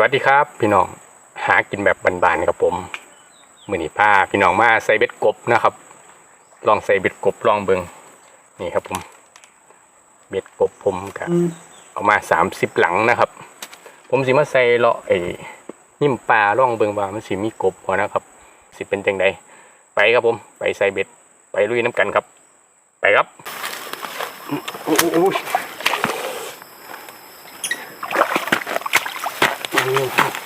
วัสดีครับ พี่น้องหากินแบบบานๆครับผมมือนีผ้าพี่น้องมาใส่เบ็ดกบนะครับ ลองใส่เบ็ดกบลองเบิงนี่ครับผม เบ็ดกบผมกับเอามาสามสิบหลังนะครับ ผมสิมาใส่เลาะไอ้ยิ้มปลาล่องเบิงว่ามันสิมีกบพอนะครับ สิเป็นจังใดไปครับผม ไปใส่เบ็ด ไปลุยน้ำกันครับ ไปครับอุ้ย Thank you.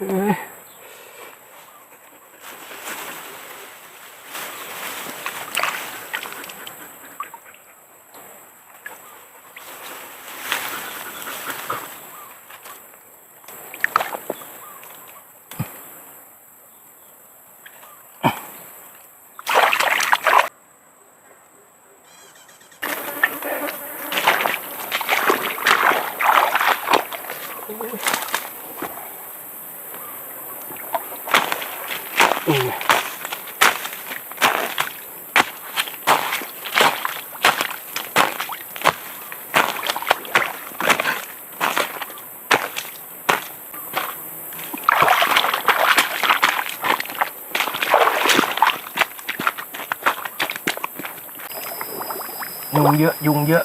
嗯。 ยุงเยอะ ยุงเยอะ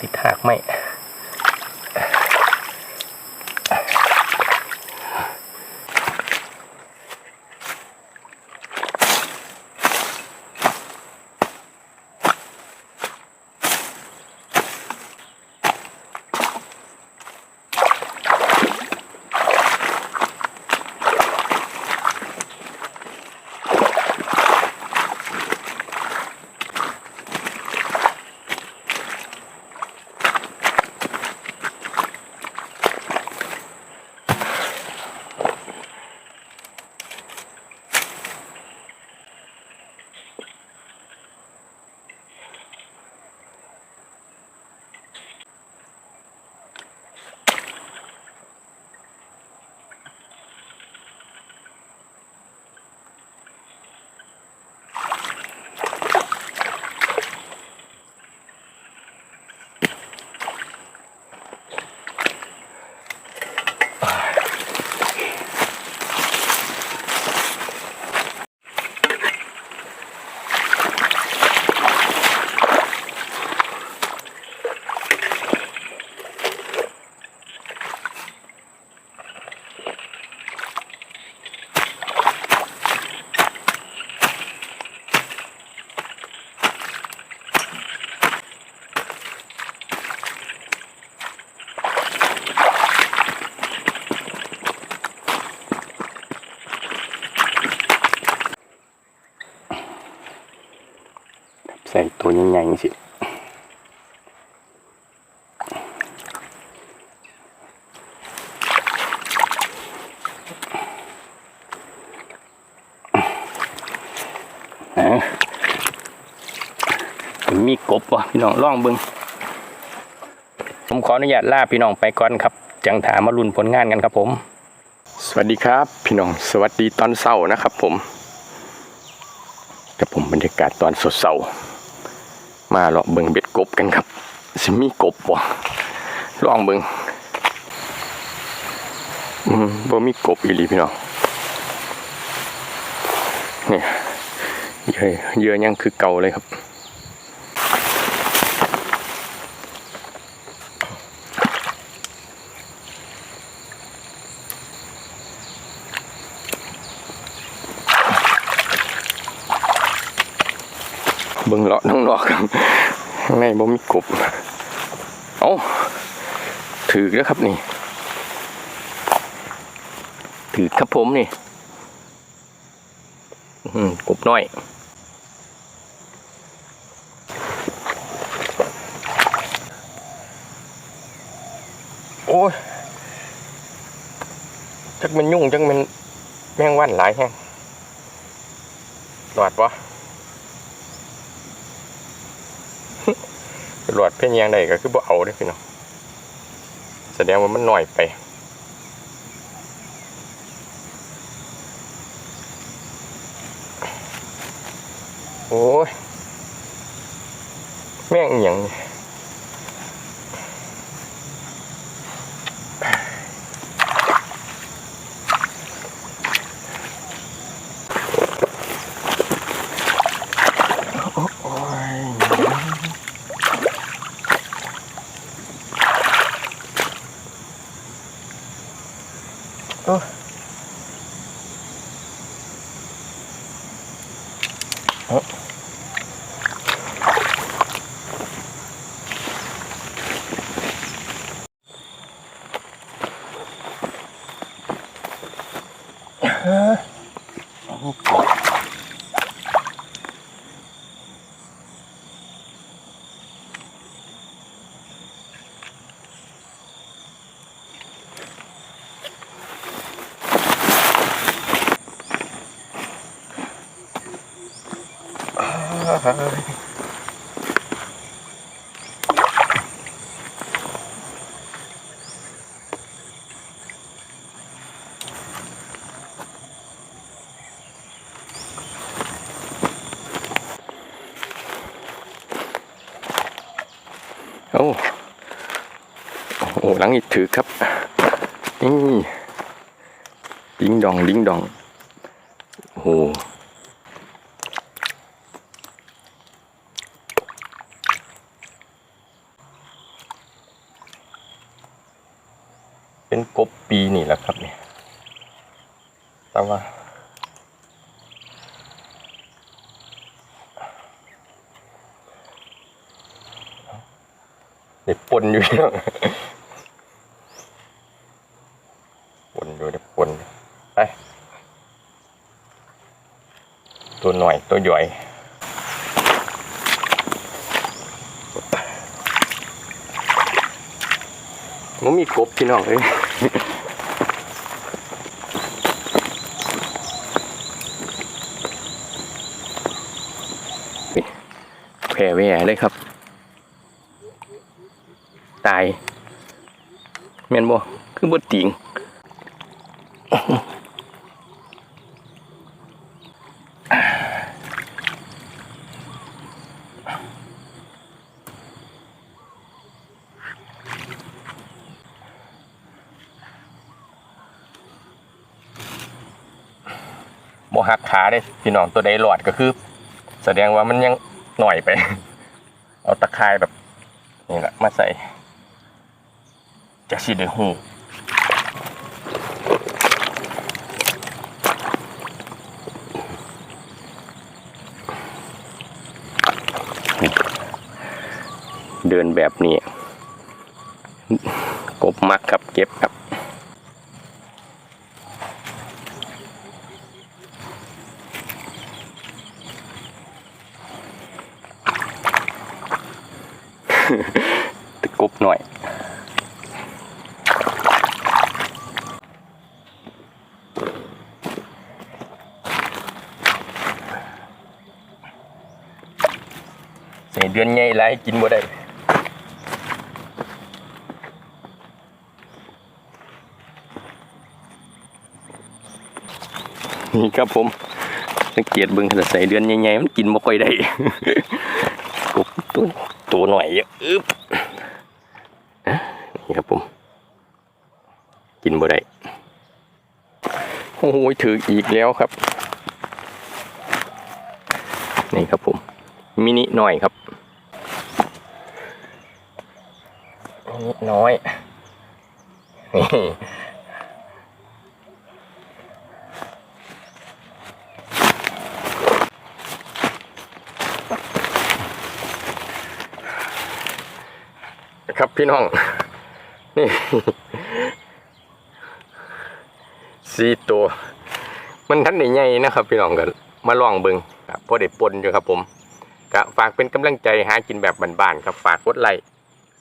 ติดหากไหม ตัวใหญ่ๆสิมีกบวะพี่น้องล่องเบิงผมขออนุญาตลาพี่น้องไปก่อนครับ จังถามมารุนผลงานกันครับผม สวัสดีครับ พี่น้องสวัสดีตอนเช้านะครับผมกับผมบรรยากาศตอนสดเช้า มาเลาะเบิงเบ็ดกบกันครับสิมีกบวะลองเบิงอืมบ่มีกบอีหลีพี่น้องเนี่ยเยอะเยอะยังคือเก่าเลยครับ เบิ่งเลาะน้องนอกครับข้างในบ่มีกบเอ้าถือแล้วครับนี่ ถือครับผมนี่กบน้อยโอ้ยจักมันยุ่งจักมันแมงวันหลายแห้งหลอดปะ หลอดเพี้ยนยังใดก็คือบ่เอาได้พี่น้องแสดงว่ามันหน่อยไปโอ้ยแม่งอหย่างนี้ 배고파. 아, 아, 아. อ้โอ้หลังอีกถือครับนี่ดิ้งดองดิ้งดองโอ้โหเป็นกบปีนี่แหละครับเนี่ยแต่ว่า เด็กปนอยู่เนาะปนอยู่เด็กปนไปตัวหน่อยตัวใหญ่มันมีกบพี่น้องเอ้ยแผ่แหว่เลยครับายแม่นบ่คือบ่ติงบ่หักขาเด้พี่น้องตัวใดหลอดก็คือ แสดงว่ามันยังหน่อยไป เอาตะข่ายแบบนี่แหละมาใส่ จะสิได้หูเดินแบบนี้ กบมักครับเก็บครับตะกบหน่อย ใส่เดือนใหญ่หลายกินบ่ได้นี่ครับผมสังเกตเบิ่งถ้าใส่เดือนใหญ่ๆมันกินบ่ค่อยได้กบตัวตัวหน่อยเยอะอึ๊บอะนี่ครับผม กินบ่ได้โอ้โหถืออีกแล้วครับ นี่ครับผม มินิหน่อยครับมินิน้อยนี่ครับพี่น้อง นี่สี่ตัว มันทันได้ใหญ่นะครับ พี่น้องกันมาลองเบิงครับพอได้ปนอยู่ครับผม ก็ฝากเป็นกำลังใจหากินแบบบ้านๆครับฝากกดไลค์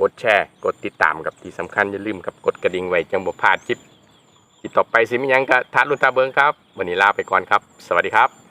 กดแชร์ กดติดตามกับที่สำคัญอย่าลืมกับกดกระดิ่งไว้จังบ่พลาดคลิปที่ต่อไปสิมิยังก็ทัดรุ่นตาเบิงครับ วันนี้ลาไปก่อนครับ สวัสดีครับ